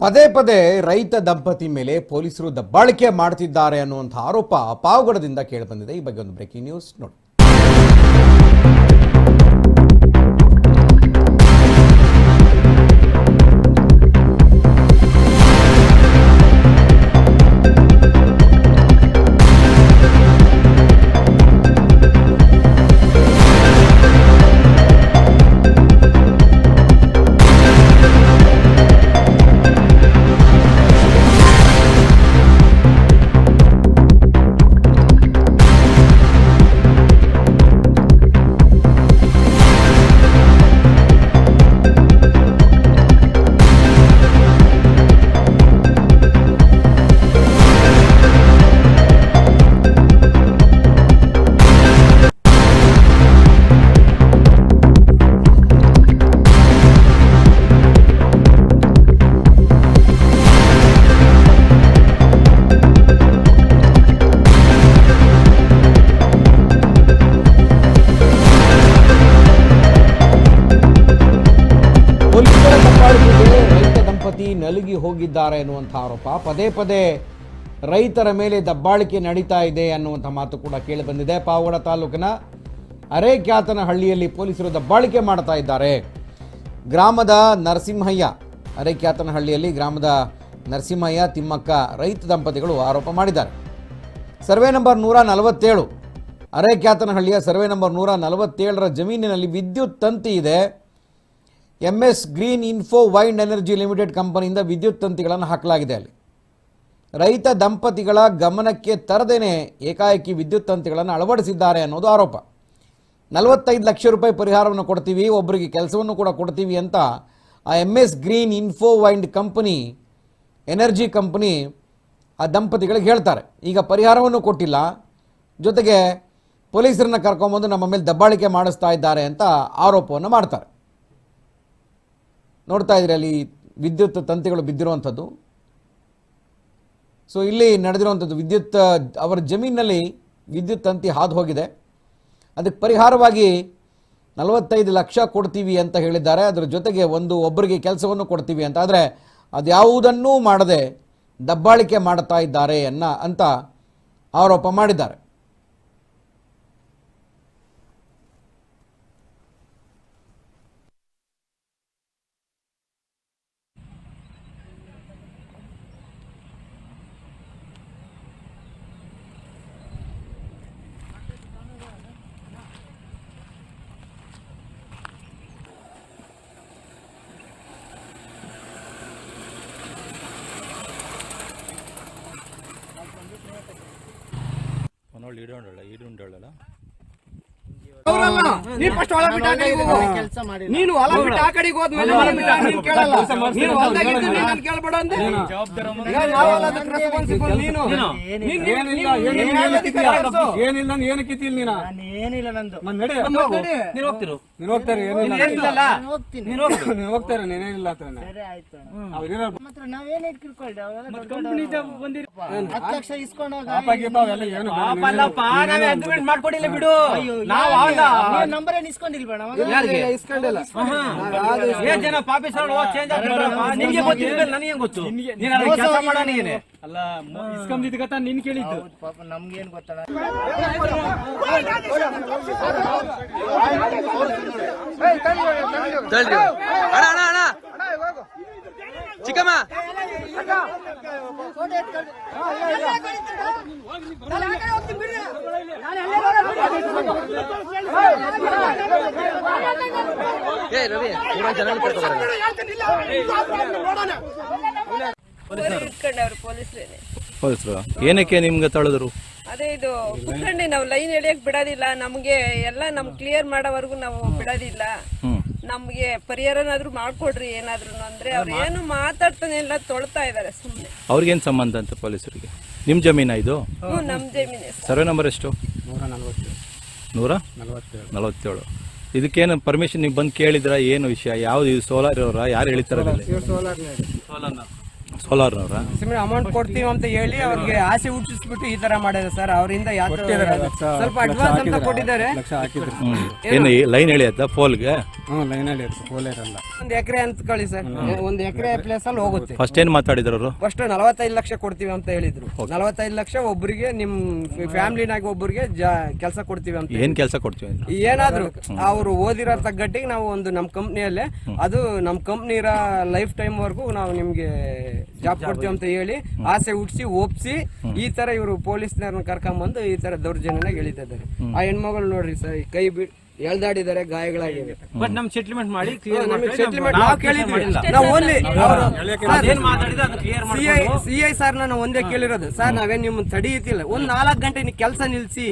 ಪದೇ ಪದೇ ರೈತ ದಂಪತಿ ಮೇಲೆ ಪೊಲೀಸರು ದಬ್ಬಾಳಿಕೆ ಮಾಡ್ತಿದ್ದಾರೆ ಅನ್ನುವಂಥ ಆರೋಪ ಪಾವಗಡದಿಂದ ಕೇಳಿಬಂದಿದೆ ಈ ಬಗ್ಗೆ ಒಂದು ಬ್ರೇಕಿಂಗ್ ನ್ಯೂಸ್ ನೋಡಿ ಹೋಗಿದ್ದಾರೆ ಎನ್ನುವಂಥ ಆರೋಪ. ಪದೇ ಪದೇ ರೈತರ ಮೇಲೆ ದಬ್ಬಾಳಿಕೆ ನಡೀತಾ ಇದೆ ಅನ್ನುವಂಥ ಮಾತು ಕೂಡ ಕೇಳಿಬಂದಿದೆ ಪಾವಗಡ ತಾಲೂಕಿನ ಅರೇಕ್ಯಾತನಹಳ್ಳಿಯಲ್ಲಿ ಪೊಲೀಸರು ದಬ್ಬಾಳಿಕೆ ಮಾಡ್ತಾ ಇದ್ದಾರೆ. ಗ್ರಾಮದ ನರಸಿಂಹಯ್ಯ, ಅರೇಕ್ಯಾತನಹಳ್ಳಿಯಲ್ಲಿ ಗ್ರಾಮದ ನರಸಿಂಹಯ್ಯ, ತಿಮ್ಮಕ್ಕ ರೈತ ದಂಪತಿಗಳು ಆರೋಪ ಮಾಡಿದ್ದಾರೆ. ಸರ್ವೆ ನಂಬರ್ ನೂರ ನಲವತ್ತೇಳು, ಅರೇಕ್ಯಾತನಹಳ್ಳಿಯ ಸರ್ವೆ ನಂಬರ್ ನೂರ ನಲವತ್ತೇಳರ ಜಮೀನಿನಲ್ಲಿ ವಿದ್ಯುತ್ ತಂತಿ ಇದೆ. M S green info wind energy limited ಕಂಪನಿಯಿಂದ ವಿದ್ಯುತ್ ತಂತಿಗಳನ್ನು ಹಾಕಲಾಗಿದೆ ಅಲ್ಲಿ. ರೈತ ದಂಪತಿಗಳ ಗಮನಕ್ಕೆ ತರದೇನೆ ಏಕಾಏಕಿ ವಿದ್ಯುತ್ ತಂತಿಗಳನ್ನು ಅಳವಡಿಸಿದ್ದಾರೆ ಅನ್ನೋದು ಆರೋಪ. ನಲವತ್ತೈದು ಲಕ್ಷ ರೂಪಾಯಿ ಪರಿಹಾರವನ್ನು ಕೊಡ್ತೀವಿ ಒಬ್ಬರಿಗೆ ಕೆಲಸವನ್ನು ಕೂಡ ಕೊಡ್ತೀವಿ ಅಂತ ಆ M S green info wind company energy company ಆ ದಂಪತಿಗಳಿಗೆ ಹೇಳ್ತಾರೆ. ಈಗ ಪರಿಹಾರವನ್ನು ಕೊಟ್ಟಿಲ್ಲ, ಜೊತೆಗೆ ಪೊಲೀಸರನ್ನ ಕರ್ಕೊಂಬಂದು ನಮ್ಮ ಮೇಲೆ ದಬ್ಬಾಳಿಕೆ ಮಾಡಿಸ್ತಾ ಇದ್ದಾರೆ ಅಂತ ಆರೋಪವನ್ನು ಮಾಡ್ತಾರೆ. ನೋಡ್ತಾ ಇದ್ರೆ ಅಲ್ಲಿ ವಿದ್ಯುತ್ ತಂತಿಗಳು ಬಿದ್ದಿರುವಂಥದ್ದು. ಸೊ ಇಲ್ಲಿ ನಡೆದಿರುವಂಥದ್ದು ವಿದ್ಯುತ್, ಅವರ ಜಮೀನಿನಲ್ಲಿ ವಿದ್ಯುತ್ ತಂತಿ ಹಾದು ಹೋಗಿದೆ. ಅದಕ್ಕೆ ಪರಿಹಾರವಾಗಿ ನಲವತ್ತೈದು ಲಕ್ಷ ಕೊಡ್ತೀವಿ ಅಂತ ಹೇಳಿದ್ದಾರೆ. ಅದರ ಜೊತೆಗೆ ಒಂದು ಒಬ್ಬರಿಗೆ ಕೆಲಸವನ್ನು ಕೊಡ್ತೀವಿ ಅಂತ. ಆದರೆ ಅದ್ಯಾವುದನ್ನೂ ಮಾಡದೆ ದಬ್ಬಾಳಿಕೆ ಮಾಡ್ತಾ ಇದ್ದಾರೆ ಅನ್ನ ಅಂತ ಆರೋಪ ಮಾಡಿದ್ದಾರೆ. ಅವನೊಳ್ಳೆ ಈಡು ಇಡುಂಡೋಳಲ್ಲ ಅವ್ರಲ್ಲ. ನೀನ್ ಫಸ್ಟ್ ಹೊಲ ಬಿಟ್ಟು ಆ ಕಡೆಗೆ ಹೋಗು. ನೀನು ಹೊಲ ಬಿಟ್ಟು ಆ ಕಡೆಗೆ ಹೋದ್ಮೇಲೆ ನೀನ್ ಕೇಳಲ್ಲ. ನೀನು ಹೊಲ್ದಾಗಿದ್ದು ನೀನ್ ನನ್ ಕೇಳ್ಬೇಡ ಅಂದೆ. ನಾವಲ್ಲ ಅದಕ್ಕೆ responsible ನೀನು. ನೀನ್- ನೀನ್- ಏನಿಲ್ಲ ಏನಿಲ್ಲ ನೀನ್ ಏನು ಕಿತ್ತಿಲ್ಲ. ಏನಿಲ್ಲ ನೀನ? ಏನಿಲ್ಲ ನಂದು. ನೀನು ನಡಿ. ನೀನು ಹೋಗ್ತಾರೆ. ಏನಿಲ್ಲ. ಏನಿಲ್ಲಲ್ಲ? ಹೋಗ್ತೀನಿ. ನೀನ್ ಹೋಗ್ತಾರೆ ನೀನೇನಿಲ್ಲ ಹತ್ರ ಸರಿ ಆಯ್ತು. ಅವ್ರಿರೋ ಮಾತ್ರ ನಾವೇನ್ ಇಟ್ಕಿರ್ಕೊಳ್ಳಿ ಅವೆಲ್ಲ ಹತ್ತು ಲಕ್ಷ ಇಸ್ಕೊಂಡು ಹೋಗ ಪಾಪ ಗೀಪ ಅವೆಲ್ಲ ಏನು ಬೇಡ. ಮಾಡ್ಕೊಡಿಲ್ಲ ಬಿಡು. ನಾವ್ ನಂಬರ್ ಏನ್ ಇಸ್ಕೊಂಡಿಲ್ಬೇಡ ಯಾರಿಗೆ? ಇಸ್ಕೊಂಡಿಲ್ಲ. ಏ ಜನ ಪಾಪಿ ಚೇಂಜ್ ನಿಮ್ಗೆ ಗೊತ್ತಿಲ್ಲ ನನಗೆ ಗೊತ್ತು? ನೀನ್ ಕೆಲಸ ಮಾಡೋ ನೀನೆ? ಅಲ್ಲ ನಿನ್ ಕೇಳಿದ್ದು. ಪಾಪ ನಮ್ಗೇನ್ ಗೊತ್ತಲ್ಲ. ಇಟ್ಕೊಂಡವ್ರು ಪೊಲೀಸರೇನೆ ಪೊಲೀಸರು. ಏನಕ್ಕೆ ನಿಮ್ಗೆ ತಳೆದ್ರು? ಅದೇ ಇದು ಕುತ್ಕೊಂಡೆ ನಾವು ಲೈನ್ ಎಳಿಯಕ್ ಬಿಡೋದಿಲ್ಲ. ನಮ್ಗೆ ಎಲ್ಲ ನಮ್ ಕ್ಲಿಯರ್ ಮಾಡೋವರೆಗೂ ನಾವು ಬಿಡೋದಿಲ್ಲ. ನಮ್ಗೆ ಪರಿಹಾರನಾದ್ರೂ ಮಾಡ್ಕೊಡ್ರಿ ಏನಾದ್ರು ಅಂದ್ರೆ ಅವ್ರು ಏನು ಮಾತಾಡ್ತಾನೆ ಇಲ್ಲ ತೊಳ್ತಾ ಇದಾರೆ ಸುಮ್ನೆ. ಅವ್ರಿಗೇನ್ ಸಂಬಂಧ ಅಂತ ಪೊಲೀಸರಿಗೆ ನಿಮ್ಮ ಜಮೀನ ಇದು? ಹ್ಞೂ ನಮ್ ಜಮೀನೆ ಸರ್ವೆ ನಂಬರ್ ಎಷ್ಟು? ನೂರ ನಲ್ವತ್ತೇಳು. ನೂರ ನಲ್ವತ್ತೇಳು. ನಲವತ್ತೇಳು. ಇದಕ್ಕೇನು ಪರ್ಮಿಷನ್ ನೀವು ಬಂದು ಕೇಳಿದ್ರ? ಏನು ವಿಷಯ? ಯಾವ್ದು ಇದು ಸೋಲಾರ್ ಇರೋರ? ಯಾರು ಹೇಳ್ತಾರ ಸೋಲಾರ್ನವ್ರ ಸುಮ್ಮನೆ ಅಮೌಂಟ್ ಕೊಡ್ತೀವಿ ಅಂತ ಹೇಳಿ ಅವ್ರಿಗೆ ಆಸೆ ಹುಟ್ಟಿಸ್ಬಿಟ್ಟು ಈ ತರ ಮಾಡಿದೆ ಸರ್. ಅವರಿಂದ ಸ್ವಲ್ಪ ಅಡ್ವಾನ್ಸ್ ಅಂತ ಕೊಟ್ಟಿದ್ದಾರೆ. ಲಕ್ಷ ಹಾಕಿದ್ರು ಏನು? ಲೈನ್ ಎಳೆಯತ್ತ ಫೋಲ್ಗೆ ಹ್ಞೂ ಲೈನಲ್ಲಿ ಪೋಲೆ ಇರಲ್ಲ. ಒಂದ್ ಎಕರೆ ಅಂತ ಕಳಿ ಸರ್. ಒಂದ್ ಎಕರೆ ಪ್ಲೇಸ್ ಅಲ್ಲಿ ಹೋಗುತ್ತೆ. ಫಸ್ಟ್ ಏನು ಮಾತಾಡಿದ್ರು ಅವರು? ಫಸ್ಟ್ ನಲವತ್ತೈದು ಲಕ್ಷ ಕೊಡ್ತೀವಿ ಅಂತ ಹೇಳಿದ್ರು. ನಲವತ್ತೈದು ಲಕ್ಷ ಒಬ್ಬರಿಗೆ ನಿಮ್ ಫ್ಯಾಮಿಲಿನಾಗ ಒಬ್ಬರಿಗೆ ಕೆಲಸ ಕೊಡ್ತೀವಿ ಅಂತ ಏನು ಕೆಲಸ ಕೊಡ್ತೀವಿ? ಏನಾದ್ರು ಅವರು ಓದಿರೋ ತಗ್ಗಟ್ಟಿಗೆ ನಾವು ಒಂದು ನಮ್ಮ ಕಂಪ್ನಿಯಲ್ಲೇ ಅದು ನಮ್ಮ ಕಂಪ್ನಿ ಇರೋ ಲೈಫ್ ಟೈಮ್ ವರ್ಗು ನಾವು ನಿಮ್ಗೆ ಜಾಬ್ ಕೊಡ್ತೀವಿ ಅಂತ ಹೇಳಿ ಆಸೆ ಹುಟ್ಟಿಸಿ ಒಪ್ಸಿ ಈ ತರ ಇವರು ಪೊಲೀಸ್ನವ್ರನ್ನ ಕರ್ಕೊಂಬಂದು ಈ ತರ ದೌರ್ಜನ್ಯನಾಗ ಎಳಿತಾ ಇದ್ದಾರೆ. ಆ ಹೆಣ್ಮಗಳು ನೋಡ್ರಿ ಸರ್ ಕೈ ಬಿಡ್ ಎಳ್ದಾಡಿದ್ದಾರೆ ಗಾಯಗಳಾಗಿವೆ. ಬಟ್ ನಮ್ ಸೆಟ್ಲ್ಮೆಂಟ್ ಮಾಡಿ ನಮಗೆ ಸೆಟ್ಲ್ಮೆಂಟ್ ನಾವು ಕೇಳಿದ್ವಿ ನಾವು ಓನ್ಲಿ ಸಿ ಐ ಸರ್ ನಾನು ಒಂದೇ ಕೇಳಿರೋದು. ಸರ್ ನಾವೇನ್ ನಿಮ್ ತಡೆಯುತ್ತಿಲ್ಲ. ಒಂದ್ ನಾಲ್ಕು ಗಂಟೆ ನೀವು ಕೆಲಸ ನಿಲ್ಸಿ.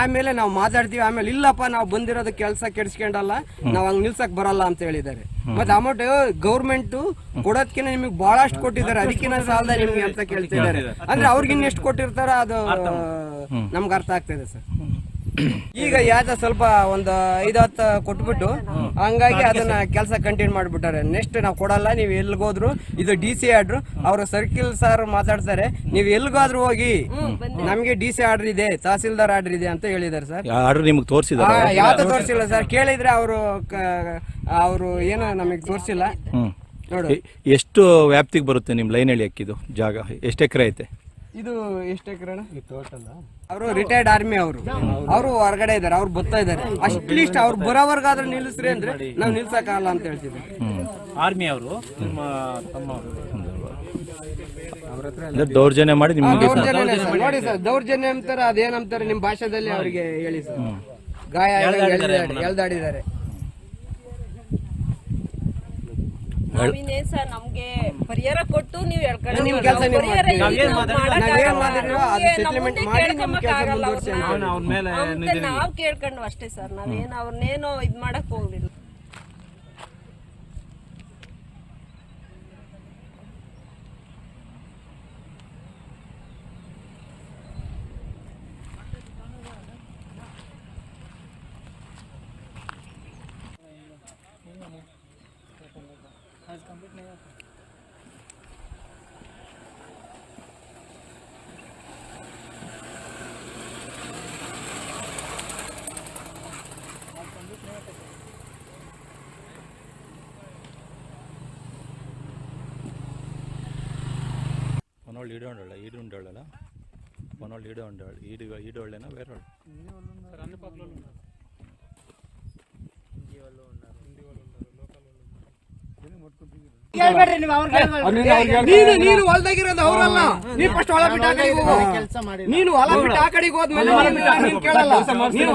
ಆಮೇಲೆ ನಾವು ಮಾತಾಡ್ತೀವಿ. ಆಮೇಲೆ ಇಲ್ಲಪ್ಪ ನಾವು ಬಂದಿರೋದು ಕೆಲಸ ಕೆಡ್ಸ್ಕೊಂಡಲ್ಲ. ನಾವ್ ಹಂಗ್ ನಿಲ್ಸಕ್ ಬರಲ್ಲ ಅಂತ ಹೇಳಿದ್ದಾರೆ. ಮತ್ತೆ ಅಮೌಂಟ್ ಗೌರ್ಮೆಂಟ್ ಕೊಡೋದ್ಕಿಂತ ನಿಮಗೆ ಬಹಳಷ್ಟು ಕೊಟ್ಟಿದ್ದಾರೆ. ಅದಕ್ಕಿಂತ ಸಾಲದ ನಿಮ್ಗೆ ಅಂತ ಕೇಳ್ತಿದ್ದಾರೆ. ಅಂದ್ರೆ ಅವ್ರಿಗಿನ್ನೆಷ್ಟು ಎಷ್ಟು ಕೊಟ್ಟಿರ್ತಾರ ಅದು ನಮ್ಗೆ ಅರ್ಥ ಆಗ್ತಾ ಇದೆ ಸರ್. ಈಗ ಯಾತ ಸ್ವಲ್ಪ ಒಂದು ಐದು ಹತ್ತು ಕೊಟ್ಬಿಟ್ಟು ಹಂಗಾಗಿ ಅದನ್ನ ಕೆಲಸ ಕಂಟಿನ್ಯೂ ಮಾಡ್ಬಿಟ್ಟಾರೆ. ನೆಕ್ಸ್ಟ್ ನಾವು ಕೊಡಲ್ಲ ನೀವು ಎಲ್ಗೋದ್ರು ಇದು ಡಿ ಸಿ ಆರ್ಡ್ರು ಅವರು ಸರ್ಕಿಲ್ ಸರ್ ಮಾತಾಡ್ತಾರೆ ನೀವು ಎಲ್ಲಿಗಾದ್ರೂ ಹೋಗಿ ನಮಗೆ ಡಿ ಸಿ ಆರ್ಡರ್ ಇದೆ ತಹಸೀಲ್ದಾರ್ ಆರ್ಡರ್ ಇದೆ ಅಂತ ಹೇಳಿದ್ದಾರೆ ಸರ್ ಆರ್ಡರ್ ನಿಮ್ಗೆ ತೋರಿಸಿದ ಯಾವ್ದು ತೋರಿಸಿಲ್ಲ ಸರ್ ಕೇಳಿದ್ರೆ ಅವರು ಅವರು ಏನು ನಮಗೆ ತೋರಿಸಿಲ್ಲ. ನೋಡಿ. ಎಷ್ಟು ವ್ಯಾಪ್ತಿಗೆ ಬರುತ್ತೆ ನಿಮ್ಮ ಲೈನ್ ಎಳೆಯಕ್ಕಿದು ಜಾಗ? ಎಷ್ಟು ಎಕರೆ ಐತೆ? ಇದು ಎಷ್ಟು ಎಕರೆ ಟೋಟಲ್ ಅವರು ರಿಟೈರ್ಡ್ ಆರ್ಮಿ ಅವರು. ಅವರು ಹೊರಗಡೆ ಇದಾರೆ ಅವ್ರು ಬರ್ತಾ ಇದಾರೆ ಅಟ್ಲೀಸ್ಟ್ ಅವ್ರು ಬರೋವರ್ಗಾದ್ರೂ ನಿಲ್ಲಿಸ್ರಿ ಅಂದ್ರೆ ನಾವು ನಿಲ್ಸಕ್ಕಾಗಲ್ಲ ಅಂತ ಹೇಳ್ತಿದ್ವಿ ಆರ್ಮಿ ಅವರು ನಿಮ್ಮ ತಮ್ಮ ಅಂದ್ರೆ ದೌರ್ಜನ್ಯ ಮಾಡಿ ನಿಮಗೆ. ನೋಡಿ ಸರ್ ದೌರ್ಜನ್ಯ ಅಂತಾರೆ ಅದೇನಂತಾರೆ ನಿಮ್ ಭಾಷೆದಲ್ಲಿ ಅವರಿಗೆ ಹೇಳಿ ಸರ್. ಗಾಯ ಎಳ್ದಾಡಿ- ಎಳ್ದಾಡಿದ್ದಾರೆ. ನಾವಿನ್ನೇನ್ ಸರ್ ನಮ್ಗೆ ಪರಿಹಾರ ಕೊಟ್ಟು ನೀವು ಹೇಳ್ಕೊಂಡು ನಿಮ್ ಕೆಲ್ಸ ನೀವು ಪರಿಹಾರ ಮಾಡ್ತೀವಿ. ಇಲ್ಲಿ ನಾವು ನಾವೇನ್ ಮಾಡಕ್ಕಾಗಲ್ಲ. ಮಾಡಿದ್ರು ಅದು ನಮ್ಗೆ settlement ಮಾಡಿ ಮುಂದೆ ನಿಮ್ ಕೆಲ್ಸ ಕೇಳ್ಕೊಂಬಕ್ಕಾಗಲ್ಲ ಮುಂದುವರ್ಸಿ ಅಂತ ಅವ್ರನ್ನ. ಅವ್ರ ಮೇಲೆ ಅಂತ ನಾವ್ ಕೇಳ್ಕೊಂಡು ಅಷ್ಟೇ ಸರ್ ನಾವೇನು ಅವ್ರನ್ನೇನೋ ಇದ್ ಮಾಡಕ್ ಹೋಗ್ಲಿಲ್ಲ आज कंप्लीट नहीं होता మనోళ్ళు ఈడు ఉండవాళ్ళ ఈడు ఉండవాళ్ళ మనోళ్ళు ఈడు ఉండవాళ్ళు ఈడు ఈడు వాళ్ళేనా వేరే వాళ్ళు ನೀವು ನೀನು ನೀನು ಹೊಲ್ದಾಗಿರೋದು ಅವರಲ್ಲ. ನೀ ಫಸ್ಟ್ ಹೊಲ ಬಿಟ್ಟು ಆ ಕಡೆಗೆ ಹೋಗು. ನೀನು ಹೊಲ ಬಿಟ್ಟು ಆ ಕಡೆಗೆ ಹೋದ್ಮೇಲೆ ನೀನು ಕೇಳಲ್ಲ. ನೀನು